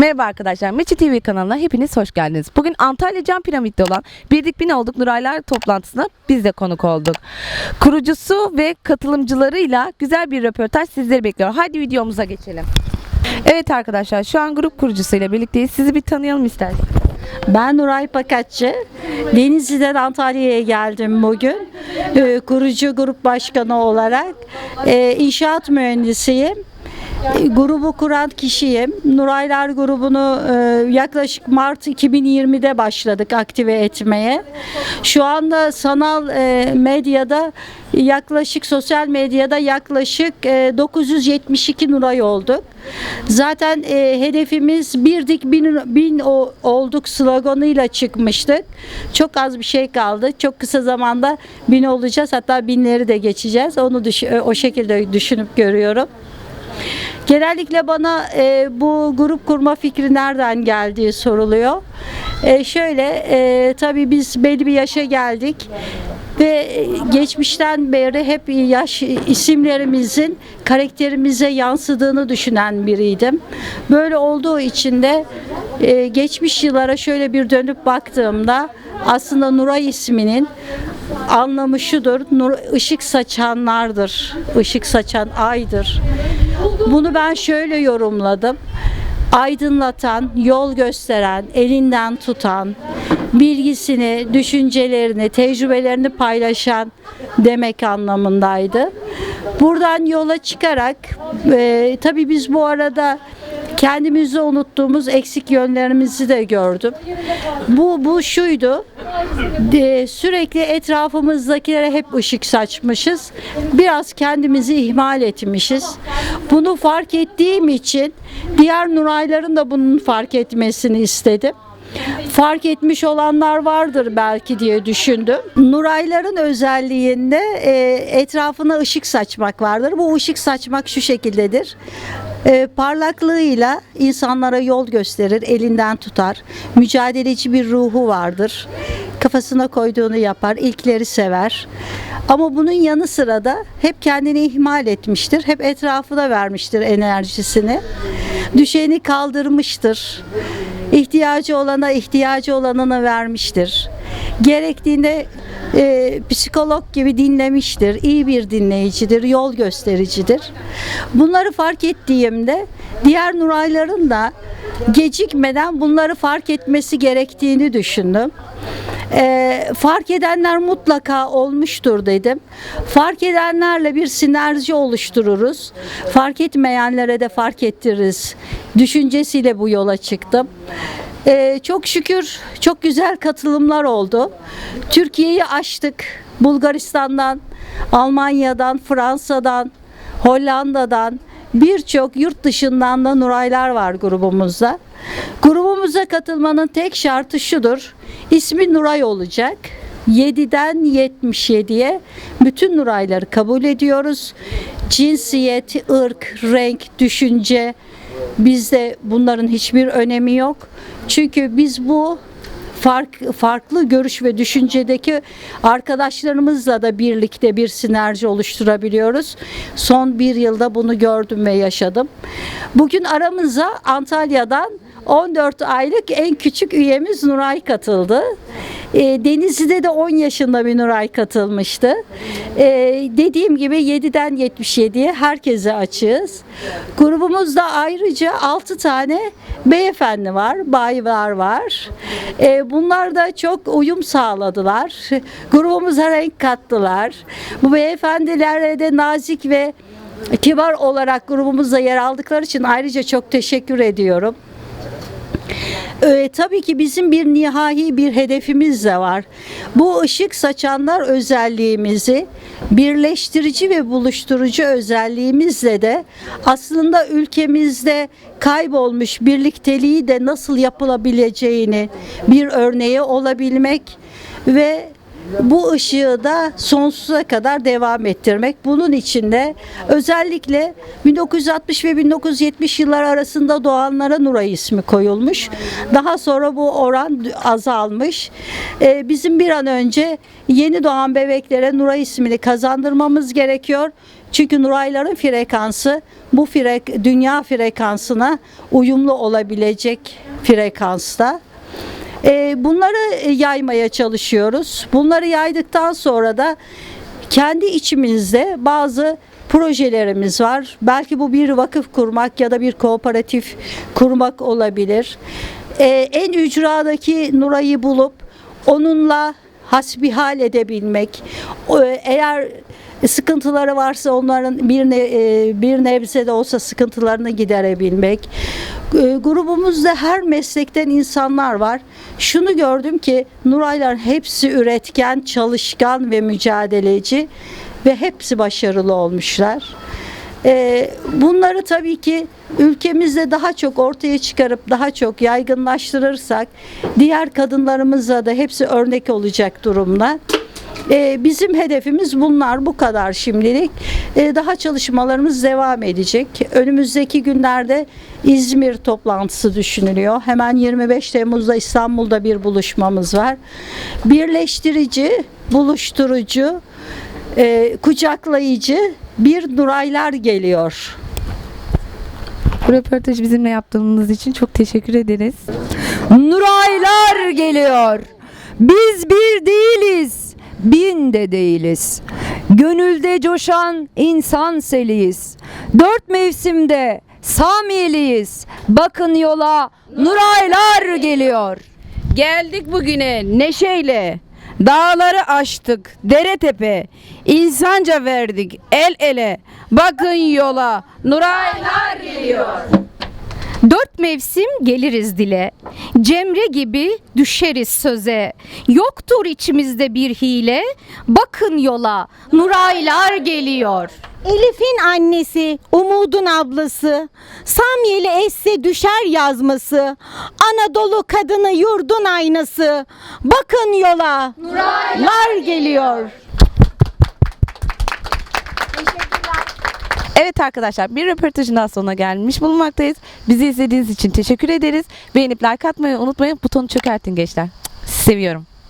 Merhaba arkadaşlar, Meçi TV kanalına hepiniz hoş geldiniz. Bugün Antalya Cam Piramit'te olan Birdik Bin Olduk Nuraylar toplantısına biz de konuk olduk. Kurucusu ve katılımcılarıyla güzel bir röportaj sizleri bekliyor. Hadi videomuza geçelim. Evet arkadaşlar, şu an grup kurucusuyla birlikteyiz. Sizi bir tanıyalım isterseniz. Ben Nuray Pakatçı. Denizli'den Antalya'ya geldim bugün. Ee, kurucu grup başkanı olarak. Ee, inşaat mühendisiyim. Grubu kuran kişiyim. Nuraylar grubunu e, yaklaşık Mart 2020'de başladık aktive etmeye. Şu anda sanal e, medyada yaklaşık sosyal medyada yaklaşık e, 972 Nuray olduk. Zaten e, hedefimiz birdik bin, bin olduk sloganıyla çıkmıştık. Çok az bir şey kaldı. Çok kısa zamanda bin olacağız. Hatta binleri de geçeceğiz. Onu düş- e, o şekilde düşünüp görüyorum. Genellikle bana e, bu grup kurma fikri nereden geldiği soruluyor. E, şöyle, e, tabii biz belli bir yaşa geldik ve geçmişten beri hep yaş isimlerimizin karakterimize yansıdığını düşünen biriydim. Böyle olduğu için de e, geçmiş yıllara şöyle bir dönüp baktığımda aslında Nuray isminin anlamı şudur. Nur, ışık saçanlardır. Işık saçan aydır. Bunu ben şöyle yorumladım. Aydınlatan, yol gösteren, elinden tutan, bilgisini, düşüncelerini, tecrübelerini paylaşan demek anlamındaydı. Buradan yola çıkarak e, tabii biz bu arada kendimizi unuttuğumuz eksik yönlerimizi de gördüm. Bu bu şuydu. de, sürekli etrafımızdakilere hep ışık saçmışız. Biraz kendimizi ihmal etmişiz. Bunu fark ettiğim için diğer Nurayların da bunun fark etmesini istedim. Fark etmiş olanlar vardır belki diye düşündüm. Nurayların özelliğinde e, etrafına ışık saçmak vardır. Bu ışık saçmak şu şekildedir. E, parlaklığıyla insanlara yol gösterir, elinden tutar. Mücadeleci bir ruhu vardır. Kafasına koyduğunu yapar, ilkleri sever. Ama bunun yanı sıra da hep kendini ihmal etmiştir. Hep etrafına vermiştir enerjisini. Düşeni kaldırmıştır. İhtiyacı olana ihtiyacı olanına vermiştir. Gerektiğinde e, psikolog gibi dinlemiştir. İyi bir dinleyicidir, yol göstericidir. Bunları fark ettiğimde diğer Nurayların da gecikmeden bunları fark etmesi gerektiğini düşündüm. E, fark edenler mutlaka olmuştur dedim. Fark edenlerle bir sinerji oluştururuz. Fark etmeyenlere de fark ettiririz. Düşüncesiyle bu yola çıktım. E, çok şükür çok güzel katılımlar oldu. Türkiye'yi aştık. Bulgaristan'dan, Almanya'dan, Fransa'dan, Hollanda'dan birçok yurt dışından da Nuraylar var grubumuzda. Grubumuza katılmanın tek şartı şudur. İsmi Nuray olacak. 7'den 77'ye bütün Nurayları kabul ediyoruz. Cinsiyet, ırk, renk, düşünce bizde bunların hiçbir önemi yok. Çünkü biz bu fark, farklı görüş ve düşüncedeki arkadaşlarımızla da birlikte bir sinerji oluşturabiliyoruz. Son bir yılda bunu gördüm ve yaşadım. Bugün aramıza Antalya'dan 14 aylık en küçük üyemiz Nuray katıldı. E, Denizli'de de 10 yaşında bir Nuray katılmıştı. E, dediğim gibi 7'den 77'ye herkese açığız. Grubumuzda ayrıca 6 tane beyefendi var, baylar var. E, bunlar da çok uyum sağladılar. Grubumuza renk kattılar. Bu beyefendilere de nazik ve kibar olarak grubumuzda yer aldıkları için ayrıca çok teşekkür ediyorum. Ee, tabii ki bizim bir nihai bir hedefimiz de var. Bu ışık saçanlar özelliğimizi birleştirici ve buluşturucu özelliğimizle de aslında ülkemizde kaybolmuş birlikteliği de nasıl yapılabileceğini bir örneği olabilmek ve bu ışığı da sonsuza kadar devam ettirmek. Bunun için de özellikle 1960 ve 1970 yıllar arasında doğanlara Nuray ismi koyulmuş. Daha sonra bu oran azalmış. Ee, bizim bir an önce yeni doğan bebeklere Nuray ismini kazandırmamız gerekiyor. Çünkü Nurayların frekansı bu frek, dünya frekansına uyumlu olabilecek frekansta. E, bunları e, yaymaya çalışıyoruz. Bunları yaydıktan sonra da kendi içimizde bazı projelerimiz var. Belki bu bir vakıf kurmak ya da bir kooperatif kurmak olabilir. E, en ücradaki Nuray'ı bulup onunla hasbihal edebilmek. Eğer sıkıntıları varsa onların bir ne, e, bir nebze de olsa sıkıntılarını giderebilmek. E, Grubumuzda her meslekten insanlar var. Şunu gördüm ki Nuraylar hepsi üretken, çalışkan ve mücadeleci ve hepsi başarılı olmuşlar. E, Bunları tabii ki ülkemizde daha çok ortaya çıkarıp daha çok yaygınlaştırırsak diğer kadınlarımıza da hepsi örnek olacak durumda. E, Bizim hedefimiz bunlar bu kadar şimdilik. E, Daha çalışmalarımız devam edecek. Önümüzdeki günlerde İzmir toplantısı düşünülüyor. Hemen 25 Temmuz'da İstanbul'da bir buluşmamız var. Birleştirici, buluşturucu, e, kucaklayıcı bir Nuraylar geliyor. Bu röportajı bizimle yaptığınız için çok teşekkür ederiz. Nuraylar geliyor. Biz bir değiliz, bin de değiliz. Gönülde coşan insan seliyiz. Dört mevsimde Samiyeliyiz. Bakın yola Nuraylar geliyor. Geldik bugüne neşeyle. Dağları aştık, dere tepe. insanca verdik el ele. Bakın yola. Nuraylar geliyor. Dört mevsim geliriz dile. Cemre gibi düşeriz söze. Yoktur içimizde bir hile. Bakın yola. Nuraylar geliyor. Elif'in annesi, Umud'un ablası, Samyeli esse düşer yazması, Anadolu kadını yurdun aynası, bakın yola, Nuraylar geliyor. Evet arkadaşlar bir röportajın daha sonuna gelmiş bulunmaktayız. Bizi izlediğiniz için teşekkür ederiz. Beğenip like atmayı unutmayın. Butonu çökertin gençler. Seviyorum.